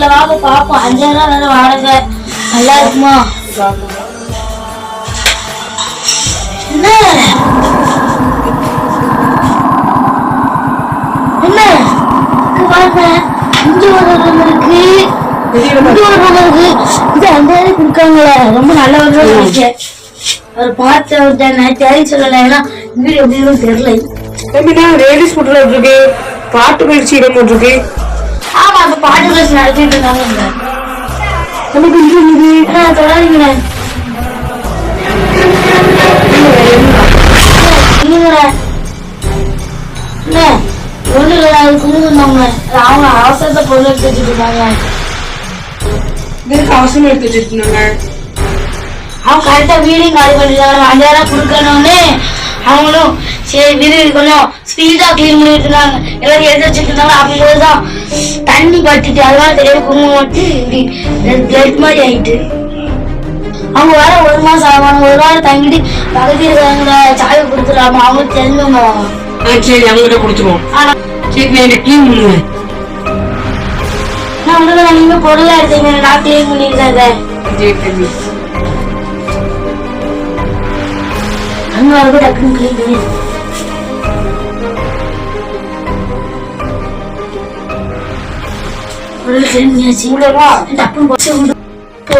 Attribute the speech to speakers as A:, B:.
A: முதல்ல வாங்க பாப்போம். அஞ்சாயிரம் வேற வாடகை. நல்லா இருக்குமா? என்ன? பாருங்க. இங்க ஒரு இருக்கு. இங்க ஒரு room இருக்கு. இது அஞ்சாயிரம் கொடுக்காங்களே. ரொம்ப நல்லவங்க நினைச்சேன் அவர் பார்த்து நான் சொல்லல. ஏன்னா வீடு தெரியல.
B: தம்பினா லேடிஸ் இருக்கு. பாட்டு பயிற்சி இடம் இருக்கு.
A: ஆமா அந்த பாட்டு கிளாஸ் நடத்திட்டு இருக்காங்க.
B: நமக்கு இது இது
A: அண்ணே, ஒண்ணும் இல்லை அது குடும்பம் அவங்க அவசரத்தை பொருள் எடுத்து வச்சுட்டு இருக்காங்க
B: இதுக்கு அவசியம் எடுத்து வச்சிருக்காங்க
A: அவங்க கரெக்டா வீடையும் காலி பண்ணிருக்காங்க அஞ்சாயிரம் கொடுக்கணும்னு சரி வீடு கொஞ்சம் ஸ்பீடா கிளீன் பண்ணிட்டு இருந்தாங்க எல்லாரும் எடுத்து வச்சுட்டு இருந்தாங்க. அப்போதான் தண்ணி பட்டுட்டு அதெல்லாம் தெரியாம குங்குமம் இப்படி பிளட் மாதிரி ஆயிட்டு. அவங்க வர ஒரு மாசம் ஆவாங்க. ஒரு வாரம் தங்கிட்டு பக்கத்தில் இருக்கிறவங்க சாவி கொடுத்துருவாங்க அவங்களுக்கு தெரிஞ்சவங்க
B: சரி அவங்ககிட்ட கொடுத்துருவோம். சரி நான் க்ளீன் பண்ணுவேன்
A: நான் வந்து நீங்க பொருளா எடுத்தீங்க நான் கிளீன் பண்ணிருக்கேன் சார்
B: சரி. தம்பி
A: அங்க வரப்போ டக்குன்னு கிளீன் பண்ணி பொருள் கிளீன் பண்ணியாச்சு
B: உள்ளவா
A: டக்குன்னு போச்சு விடு. போ